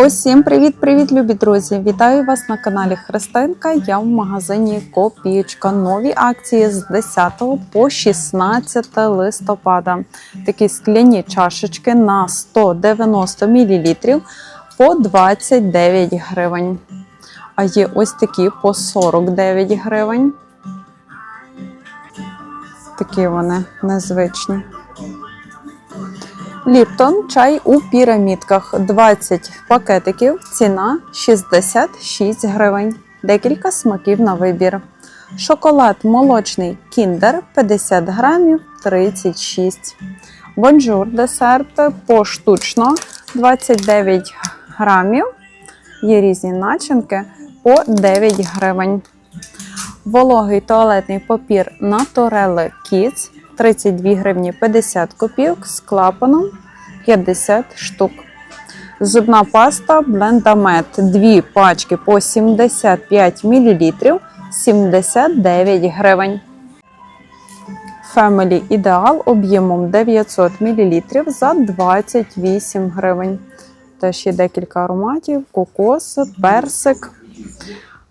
Усім привіт-привіт, любі друзі! Вітаю вас на каналі Христинка. Я в магазині Копієчка. Нові акції з 10 по 16 листопада. Такі скляні чашечки на 190 мл по 29 гривень. А є ось такі по 49 гривень. Такі вони незвичні. Ліптон чай у пірамідках 20 пакетиків, ціна 66 гривень. Декілька смаків на вибір. Шоколад молочний кіндер 50 грамів 36. Бонжур десерт поштучно 29 грамів. Є різні начинки по 9 гривень. Вологий туалетний папір Naturelle Kids 32 гривні 50 копійок з клапаном 50 штук. Зубна паста Blendamет 2 пачки по 75 мл 79 гривень. Family Ideal об'ємом 900 мл за 28 гривень. Теж є декілька ароматів: кокос, персик.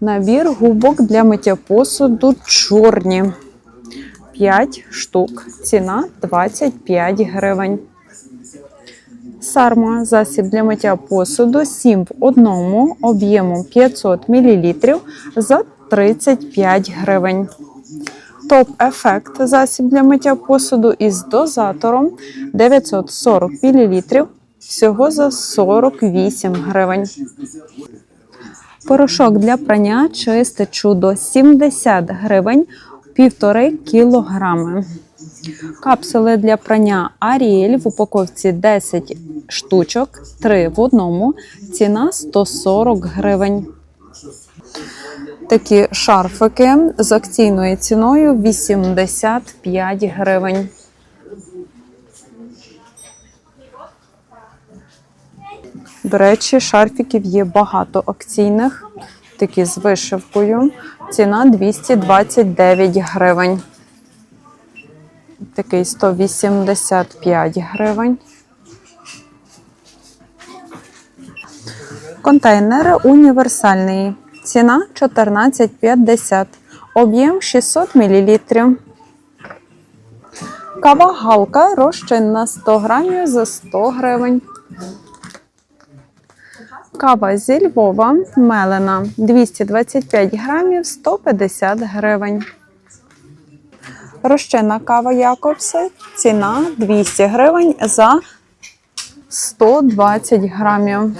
Набір губок для миття посуду чорні. 5 штук. Ціна 25 гривень. Сарма засіб для миття посуду 7 в одному об'ємом 500 мл за 35 гривень. Топ ефект засіб для миття посуду із дозатором 940 мл всього за 48 гривень. Порошок для прання чисте чудо 70 гривень півтори кілограми. Капсули для прання Аріель в упаковці 10 штучок, 3 в одному. Ціна 140 гривень. Такі шарфики з акційною ціною 85 гривень. До речі, шарфіків є багато акційних, такі з вишивкою. Ціна 229 гривень. Такий 185 гривень. Контейнер універсальний. Ціна 14,50. Об'єм 600 мл. Кава галка розчинна 100 грамів за 100 гривень. Кава зі Львова мелена 225 грамів 150 гривень. Розчинна кава Якобси. Ціна 200 гривень за 120 грамів.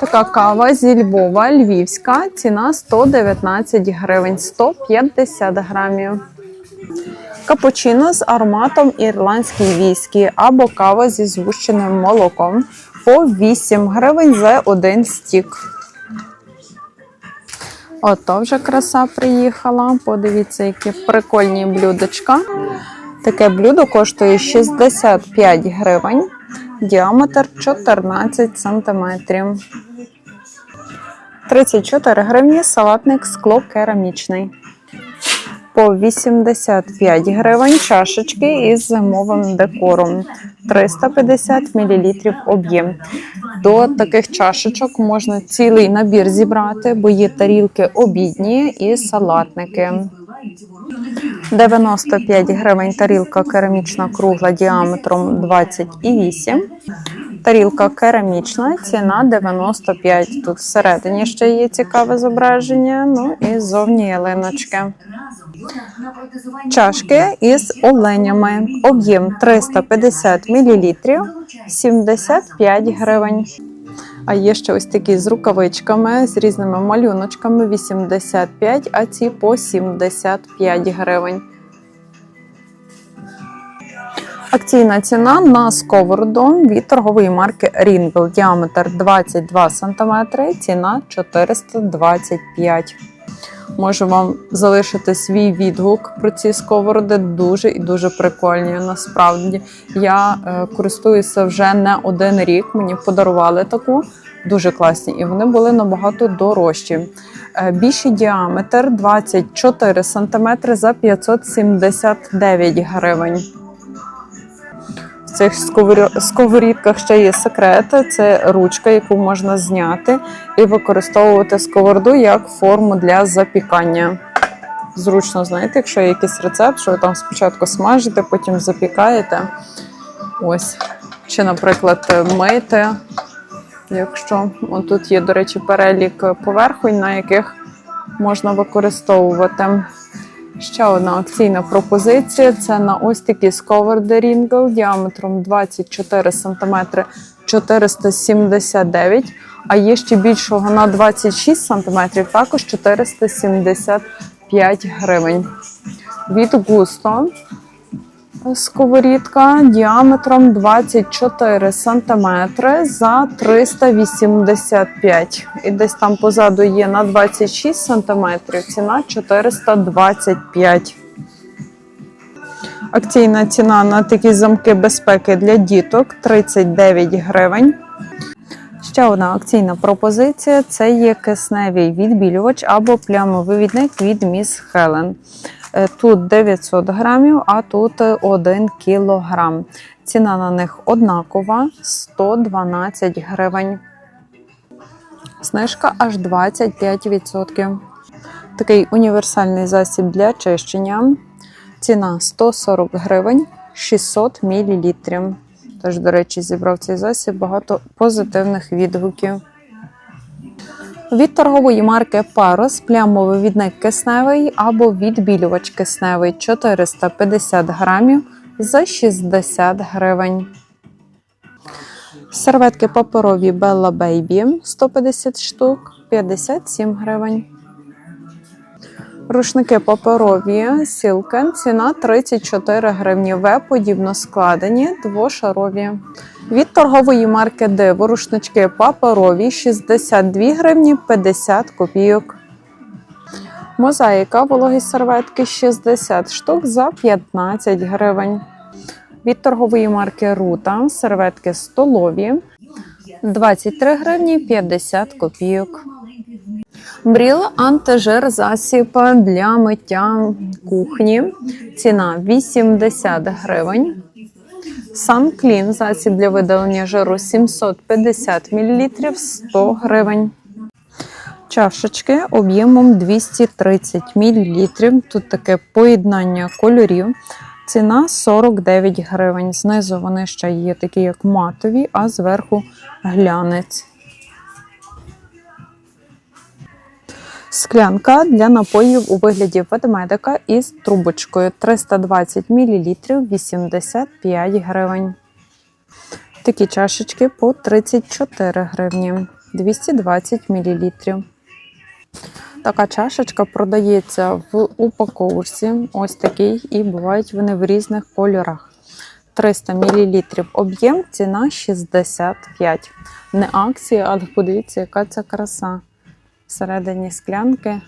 Така кава зі Львова, львівська. Ціна 119 гривень 150 грамів. Капучино з ароматом ірландський віскі або кава зі згущеним молоком по 8 гривень за один стік. Ото вже краса приїхала. Подивіться, які прикольні блюдечка. Таке блюдо коштує 65 гривень, діаметр 14 сантиметрів. 34 гривні салатник скло керамічний. По 85 гривень чашечки із зимовим декором. 350 мл об'єм. До таких чашечок можна цілий набір зібрати, бо є тарілки обідні і салатники. 95 гривень тарілка керамічна кругла діаметром 28. Тарілка керамічна, ціна 95. Тут всередині ще є цікаве зображення. Ну і зовні ялиночки. Чашки із оленями. Об'єм 350 мл, 75 гривень. А є ще ось такі з рукавичками, з різними малюночками 85, а ці по 75 гривень. Акційна ціна на сковороду від торгової марки Ringle. Діаметр 22 см, ціна 425 Можу вам залишити свій відгук про ці сковороди. Дуже і дуже прикольні. Насправді я е, користуюся вже не один рік. Мені подарували таку. Дуже класні, і вони були набагато дорожчі. Е, більший діаметр 24 см за 579 гривень. Цих сковорі- сковорідках ще є секрет. Це ручка, яку можна зняти і використовувати сковороду як форму для запікання. Зручно, знаєте, якщо є якийсь рецепт, що ви там спочатку смажите, потім запікаєте. Ось. Чи, наприклад, мити. Якщо тут є, до речі, перелік поверхонь, на яких можна використовувати. Ще одна акційна пропозиція це на ось такі сковороди Рінгл діаметром 24 см 479 а є ще більшого на 26 см, також 475 гривень. Від густо сковорідка діаметром 24 см за 385. І десь там позаду є на 26 см, ціна 425. Акційна ціна на такі замки безпеки для діток 39 гривень. Ще одна акційна пропозиція це є кисневий відбілювач або плямовивідник від Міс Хелен. Е, Тут 900 грамів, а тут 1 кілограм. Ціна на них однакова 112 гривень. Знижка аж 25%. Такий універсальний засіб для чищення. Ціна 140 гривень 600 мл. Тож, до речі, зібрав цей засіб багато позитивних відгуків. Від торгової марки Парос плямовий відник кисневий або відбілювач кисневий 450 грамів за 60 гривень. Серветки паперові Bella Baby 150 штук 57 гривень. Рушники паперові Сілкен, ціна 34 гривні. В подібно складені, двошарові. Від торгової марки Диво рушнички паперові 62 гривні 50 копійок. Мозаїка вологі серветки 60 штук за 15 гривень. Від торгової марки Рута серветки столові 23 гривні 50 копійок. Бріл антижир засіб для миття кухні. Ціна 80 гривень. Санклін засіб для видалення жиру 750 мл 100 гривень. Чашечки об'ємом 230 мл. Тут таке поєднання кольорів. Ціна 49 гривень. Знизу вони ще є такі, як матові, а зверху глянець. Склянка для напоїв у вигляді ведмедика із трубочкою 320 мл 85 гривень. Такі чашечки по 34 гривні 220 мл. Така чашечка продається в упаковці. Ось такий, і бувають вони в різних кольорах. 300 мл об'єм, ціна 65. Не акція, але подивіться, яка це краса. Всередині склянки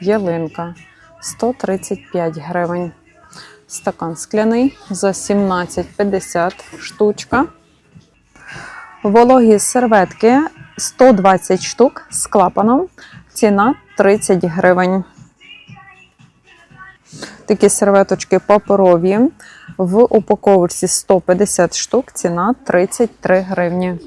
ялинка 135 гривень. Стакан скляний за 17,50 штучка. Вологі серветки 120 штук з клапаном. Ціна 30 гривень. Такі серветочки паперові. В упаковці 150 штук, ціна 33 гривні.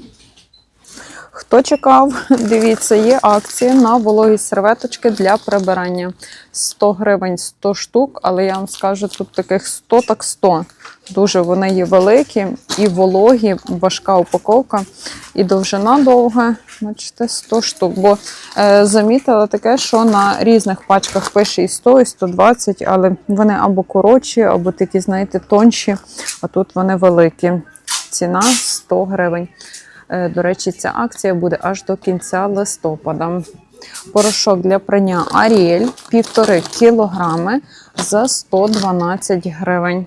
Хто чекав, дивіться, є акція на вологі серветочки для прибирання. 100 гривень 100 штук, але я вам скажу, тут таких 100 так 100. Дуже вони є великі і вологі, важка упаковка, і довжина довга. Бачите, 100 штук. Бо е, замітила таке, що на різних пачках пише і 100, і 120, але вони або коротші, або такі, знаєте, тонші, а тут вони великі. Ціна 100 гривень. Е, До речі, ця акція буде аж до кінця листопада. Порошок для прання Аріель 1,5 кілограми за 112 гривень.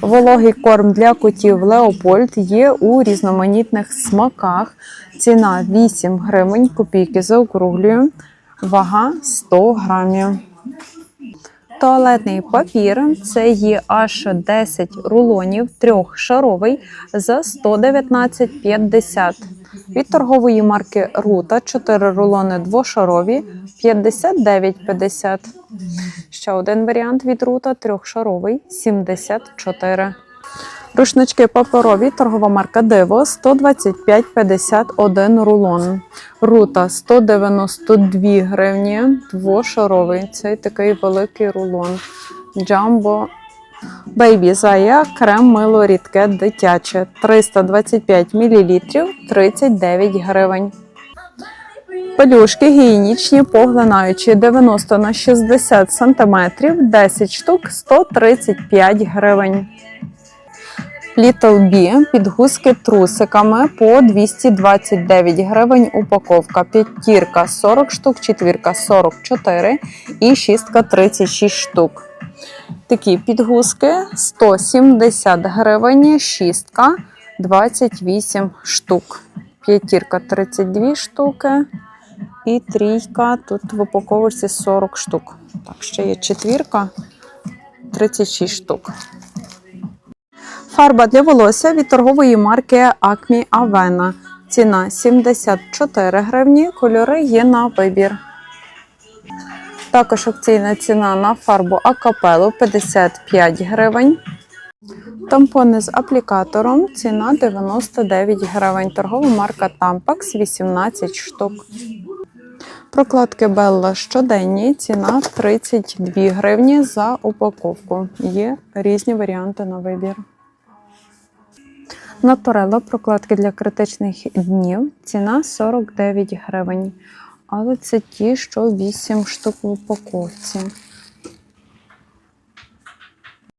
Вологий корм для котів Леопольд є у різноманітних смаках. Ціна 8 гривень, копійки заокруглюю, вага 100 грамів. Туалетний папір це є аж 10 рулонів трьохшаровий за 119,50. Від торгової марки Рута 4 рулони двошарові 59,50. Ще один варіант від Рута трьохшаровий 74. Рушнички паперові, торгова марка Диво 125,51 рулон. Рута 192 гривні, двошаровий. Цей такий великий рулон. Джамбо Бейбі Зая, крем мило рідке дитяче 325 мл 39 гривень. Пелюшки гігієнічні, поглинаючі 90 на 60 см, 10 штук 135 гривень. Little B підгузки трусиками по 229 гривень упаковка. П'ятірка 40 штук, четвірка 44 і шістка 36 штук. Такі підгузки 170 гривень, шістка 28 штук. П'ятірка 32 штуки і трійка тут в упаковці 40 штук. Так, ще є четвірка 36 штук. Фарба для волосся від торгової марки Acme Avena. Ціна 74 гривні, кольори є на вибір. Також акційна ціна на фарбу Акапелу 55 гривень. Тампони з аплікатором ціна 99 гривень. Торгова марка Tampax 18 штук. Прокладки Белла щоденні, ціна 32 гривні за упаковку. Є різні варіанти на вибір. Наторело прокладки для критичних днів. Ціна 49 гривень. Але це ті, що 8 штук в упаковці.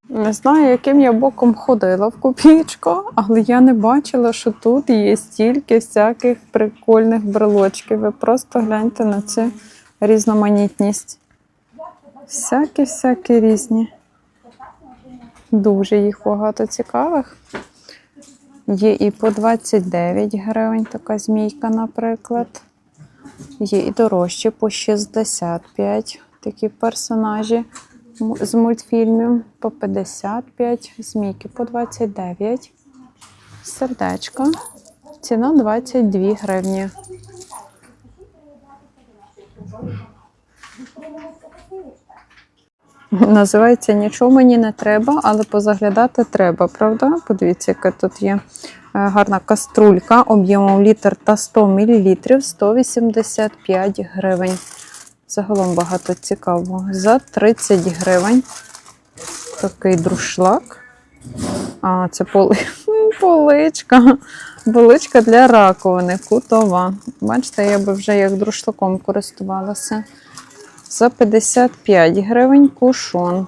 Не знаю, яким я боком ходила в копійку, але я не бачила, що тут є стільки всяких прикольних брелочків. Ви просто гляньте на цю різноманітність. Всякі-всякі різні. Дуже їх багато цікавих. Є і по 29 гривень така змійка, наприклад. Є і дорожчі по 65 такі персонажі з мультфільмів по 55, змійки по 29, сердечка. Ціна 22 гривні. Називається Нічого мені не треба, але позаглядати треба, правда? Подивіться, яка тут є е, гарна каструлька об'ємом літр та 100 мл 185 гривень. Загалом багато цікавого. За 30 гривень. Такий друшлак. А, це поли... поличка. Поличка для раковини, кутова. Бачите, я би вже як друшлаком користувалася. За 55 гривень кушон.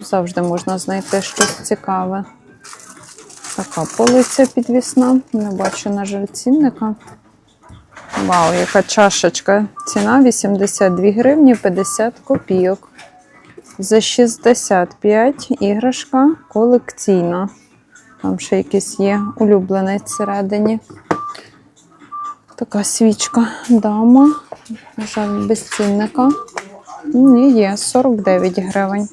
Завжди можна знайти щось цікаве. Така полиця підвісна. Не бачу, на жаль, цінника. Вау, яка чашечка. Ціна 82 гривні 50 копійок. За 65 іграшка колекційна. Там ще якийсь є улюбленець всередині. Така свічка дама. На жаль, без цінника. Ні, є 49 гривень.